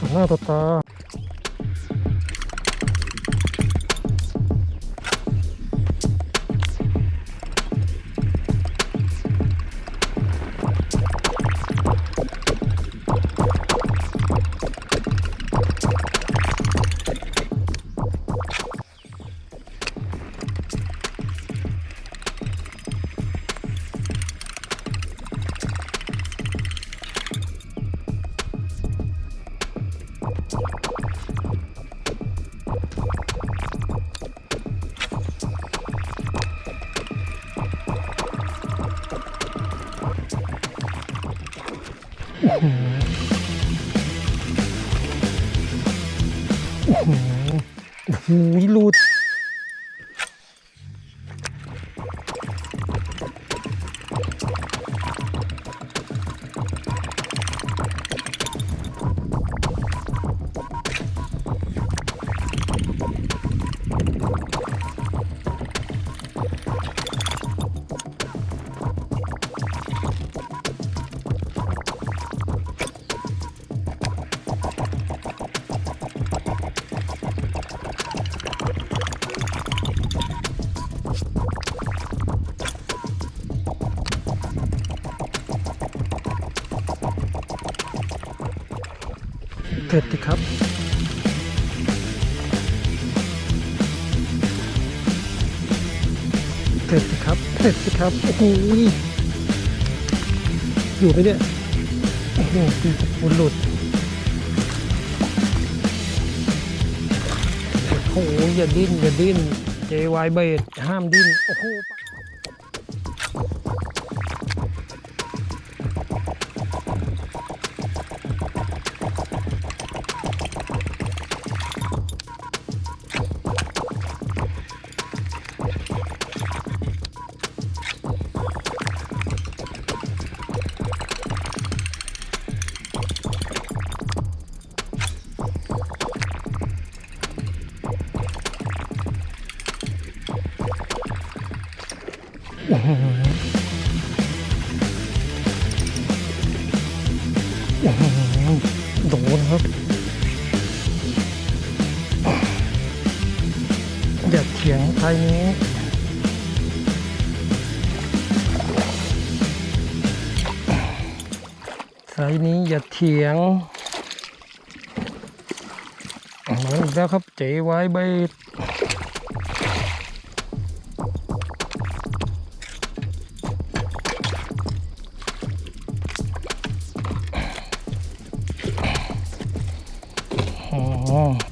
โอ้โหต่ โอ้โหหลุด เผ็ดดิครับ เผ็ดสิครับ เผ็ดสิครับ โอ้โหอยู่ไหมเนี่ย โอ้โหมันหลุด โอ้โหอย่าดิ้นอย่าดิ้น JY เบดห้ามดิ้น โอ้โห โดนครับอย่าเถียงไทยนี้ไซส์นี้อย่าเถียงมาอีกแล้วครับเจไว้ใบ ด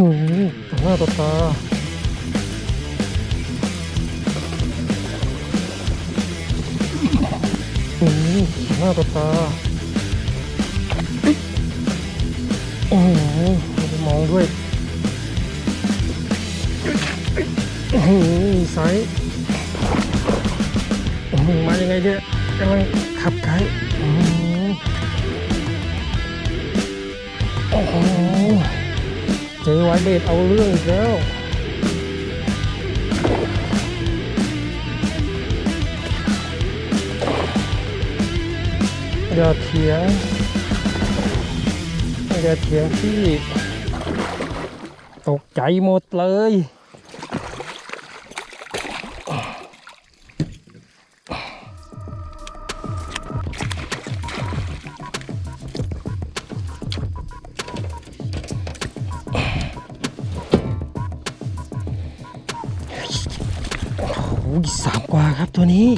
หต่อหน้าต่อตาอืมต่อหน้าต่อตาโอ้โหไม่ได้มองด้วยโอ้โหมีไซส์โอ้โหมายังไงเนี่ยกำลังขับไกด์โอ้โห จไว้เบสเอาเรื่องอีกแล้วอย่าเถียงอย่าเถียงที่ ตกใจหมดเลย อ้โหสามกว่าครับตัวนี้